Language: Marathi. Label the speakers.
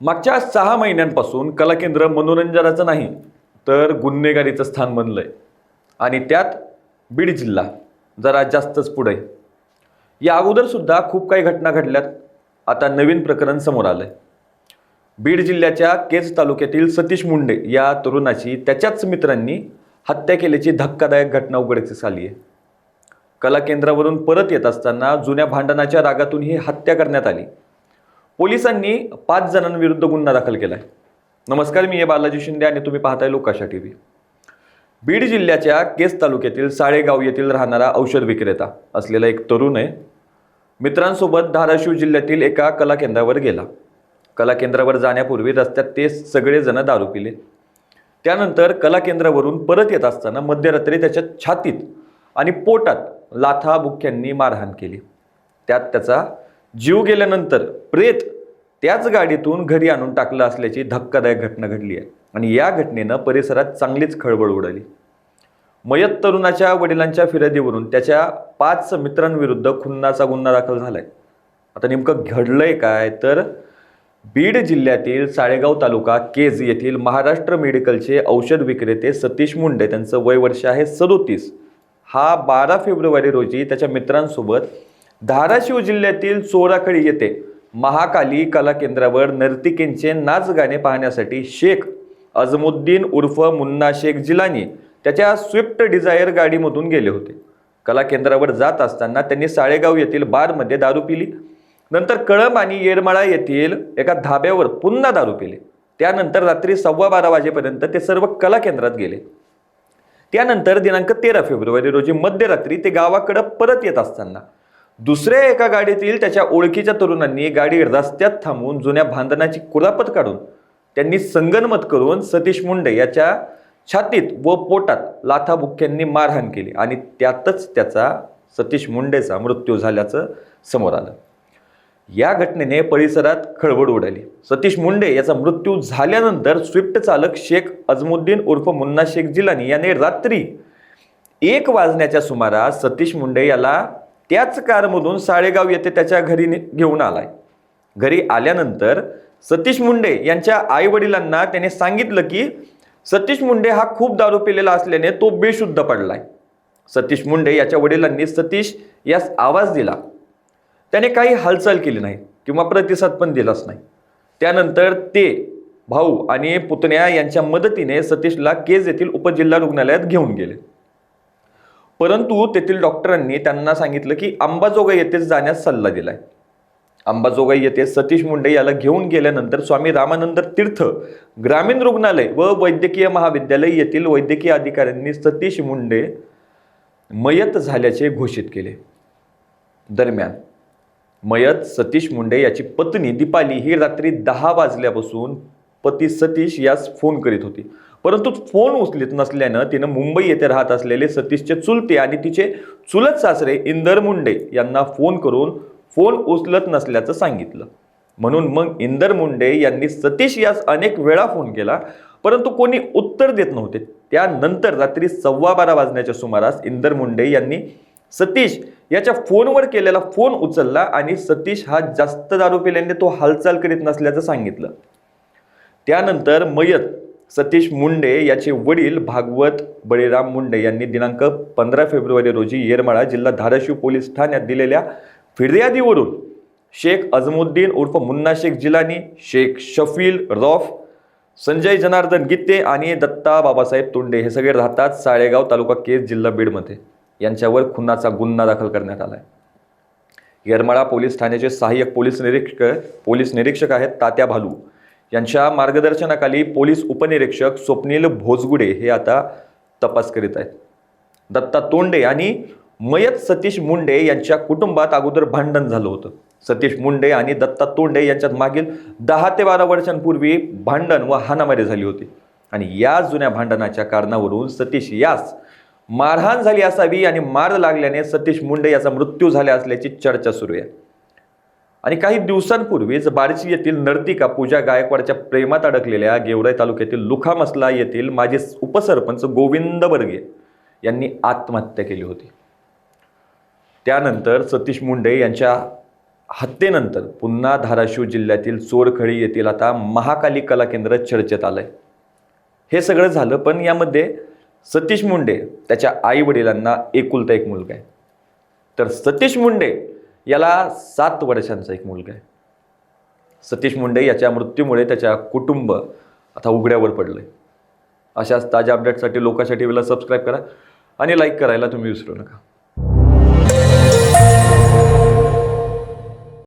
Speaker 1: मागच्या सहा महिन्यांपासून कला केंद्र मनोरंजनाचं नाही तर गुन्हेगारीचं स्थान बनलं आहे आणि त्यात बीड जिल्हा जरा जास्तच पुढे. या अगोदरसुद्धा खूप काही घटना घडल्यात. आता नवीन प्रकरण समोर आलं आहे बीड जिल्ह्याच्या केज तालुक्यातील सतीश मुंडे या तरुणाची त्याच्याच मित्रांनी हत्या केल्याची धक्कादायक घटना उघडकीस आली आहे कला केंद्रावरून परत येत असताना जुन्या भांडणाच्या रागातून ही हत्या करण्यात आली. पोलिसांनी पाच जणांविरुद्ध गुन्हा दाखल केला आहे नमस्कार मी हे बालाजी शिंदे आणि तुम्ही पाहताय लोकाशा टी व्ही बीड जिल्ह्याच्या केस तालुक्यातील साळेगाव येथील राहणारा औषध विक्रेता असलेला एक तरुण आहे. मित्रांसोबत धाराशिव जिल्ह्यातील एका कला केंद्रावर गेला. कला केंद्रावर जाण्यापूर्वी रस्त्यात ते सगळेजण दारू पिले. त्यानंतर कला केंद्रावरून परत येत असताना मध्यरात्री त्याच्या छातीत आणि पोटात लाथा बुक्क्यांनी मारहाण केली. त्यात त्याचा जीव गेल्यानंतर प्रेत त्याच गाडीतून घरी आणून टाकलं असल्याची धक्कादायक घटना घडली आहे. आणि या घटनेनं परिसरात चांगलीच खळबळ उडाली. मयत तरुणाच्या वडिलांच्या फिर्यादीवरून त्याच्या पाच मित्रांविरुद्ध खुन्नाचा गुन्हा दाखल झाला आहे आता नेमकं घडलंय काय? तर बीड जिल्ह्यातील साळेगाव तालुका केज येथील महाराष्ट्र मेडिकलचे औषध विक्रेते सतीश मुंडे त्यांचं वय वर्ष आहे सदोतीस. हा बारा फेब्रुवारी रोजी त्याच्या मित्रांसोबत धाराशिव जिल्ह्यातील चोराखडी येथे महाकाली कला केंद्रावर नर्तिकेंचे नाच गाणे पाहण्यासाठी शेख अजमुद्दीन उर्फ मुन्ना शेख जिलानी त्याच्या स्विफ्ट डिझायर गाडीमधून गेले होते. कला केंद्रावर जात असताना त्यांनी साळेगाव येथील बारमध्ये दारू पिली. नंतर कळंब आणि येरमाळा येथील एका धाब्यावर पुन्हा दारू पिले. त्यानंतर रात्री सव्वा बारा वाजेपर्यंत ते सर्व कला केंद्रात गेले. त्यानंतर दिनांक तेरा फेब्रुवारी रोजी मध्यरात्री ते गावाकडं परत येत असताना दुसऱ्या एका गाडीतील त्याच्या ओळखीच्या तरुणांनी गाडी रस्त्यात थांबवून जुन्या भांडणाची कुरापत काढून त्यांनी संगनमत करून सतीश मुंडे याच्या छातीत व पोटात लाथाबुक्क्यांनी मारहाण केली आणि त्यातच त्याचा सतीश मुंडेचा मृत्यू झाल्याचं समोर आलं. या घटनेने परिसरात खळबळ उडाली. सतीश मुंडे याचा मृत्यू झाल्यानंतर स्विफ्ट चालक शेख अजमुद्दीन उर्फ मुन्ना शेख जिलानी याने रात्री एक वाजण्याच्या सुमारास सतीश मुंडे याला त्याच कारमधून साळेगाव येथे त्याच्या घरी घेऊन आलाय. घरी आल्यानंतर सतीश मुंडे यांच्या आई वडिलांना त्याने सांगितलं की सतीश मुंडे हा खूप दारू पिलेला असल्याने तो बेशुद्ध पडलाय. सतीश मुंडे याच्या वडिलांनी सतीश यास आवाज दिला. त्याने काही हालचाल केली नाही किंवा प्रतिसाद पण दिलाच नाही. त्यानंतर ते भाऊ आणि पुतण्या यांच्या मदतीने सतीशला केज येथील उपजिल्हा रुग्णालयात घेऊन गेले. परंतु तेथील डॉक्टरांनी त्यांना सांगितलं की अंबाजोगाई येथेच जाण्यास सल्ला दिलाय. अंबाजोगाई येथे सतीश मुंडे याला घेऊन गेल्यानंतर स्वामी रामानंद तीर्थ ग्रामीण रुग्णालय व वैद्यकीय महाविद्यालय येथील वैद्यकीय अधिकाऱ्यांनी सतीश मुंडे मयत झाल्याचे घोषित केले. दरम्यान मयत सतीश मुंडे याची पत्नी दीपाली ही रात्री दहा वाजल्यापासून पती सतीश यास फोन करीत होती. परंतु फोन उचलित नसल्यानं तिनं मुंबई येथे राहत असलेले सतीशचे चुलते आणि तिचे चुलत सासरे इंदर मुंडे यांना फोन करून फोन उचलत नसल्याचं सांगितलं. म्हणून मग इंदर मुंडे यांनी सतीश यास अनेक वेळा फोन केला परंतु कोणी उत्तर देत नव्हते. त्यानंतर रात्री सव्वा बारा वाजण्याच्या सुमारास इंदर मुंडे यांनी सतीश याच्या फोनवर केलेला फोन उचलला आणि सतीश हा जास्त दारू पिल्याने तो हालचाल करीत नसल्याचं सांगितलं. त्यानंतर मयत सतीश मुंडे याचे वडील भागवत बळीराम मुंडे यांनी दिनांक पंधरा फेब्रुवारी रोजी येरमाळा जिल्हा धाराशिव पोलीस ठाण्यात दिलेल्या फिर्यादीवरून शेख अजमुद्दीन उर्फ मुन्ना शेख जिलानी शेख शफील रॉफ संजय जनार्दन गीते आणि दत्ता बाबासाहेब तोंडे हे सगळे राहतात साळेगाव तालुका केस जिल्हा बीडमध्ये. यांच्यावर खुनाचा गुन्हा दाखल करण्यात आला आहे येरमाळा पोलीस ठाण्याचे सहाय्यक पोलीस निरीक्षक पोलीस निरीक्षक आहेत तात्या भालू. यांच्या मार्गदर्शनाखाली पोलीस उपनिरीक्षक स्वप्नील भोजगुडे हे आता तपास करीत आहेत. दत्ता तोंडे आणि मयत सतीश मुंडे यांच्या कुटुंबात अगोदर भांडण झालं होतं. सतीश मुंडे आणि दत्ता तोंडे यांच्यात मागील दहा ते बारा वर्षांपूर्वी भांडण व हानामारी झाली होती. आणि या जुन्या भांडणाच्या कारणावरून सतीश यास मारहाण झाली असावी आणि मार लागल्याने सतीश मुंडे याचा मृत्यू झाला असल्याची चर्चा सुरू आहे. आणि काही दिवसांपूर्वीच बार्शी येथील नर्तिका पूजा गायकवाडच्या प्रेमात अडकलेल्या गेवराई तालुक्यातील लुखामसला येथील माजी उपसरपंच गोविंद बर्गे यांनी आत्महत्या केली होती. त्यानंतर सतीश मुंडे यांच्या हत्येनंतर पुन्हा धाराशिव जिल्ह्यातील चोरखळी येथील आता महाकाली कला केंद्र चर्चेत आलं आहे हे सगळं झालं पण यामध्ये सतीश मुंडे त्याच्या आई वडिलांना एकुलता एक मुलगा आहे. तर सतीश मुंडे याला सात वर्षांचा एक मुलगा आहे. सतीश मुंडे याच्या मृत्यूमुळे त्याच्या कुटुंब आता उघड्यावर पडलंय. अशाच ताज्या अपडेटसाठी लोकांच्या टी सबस्क्राईब करा आणि लाईक करायला तुम्ही विसरू नका.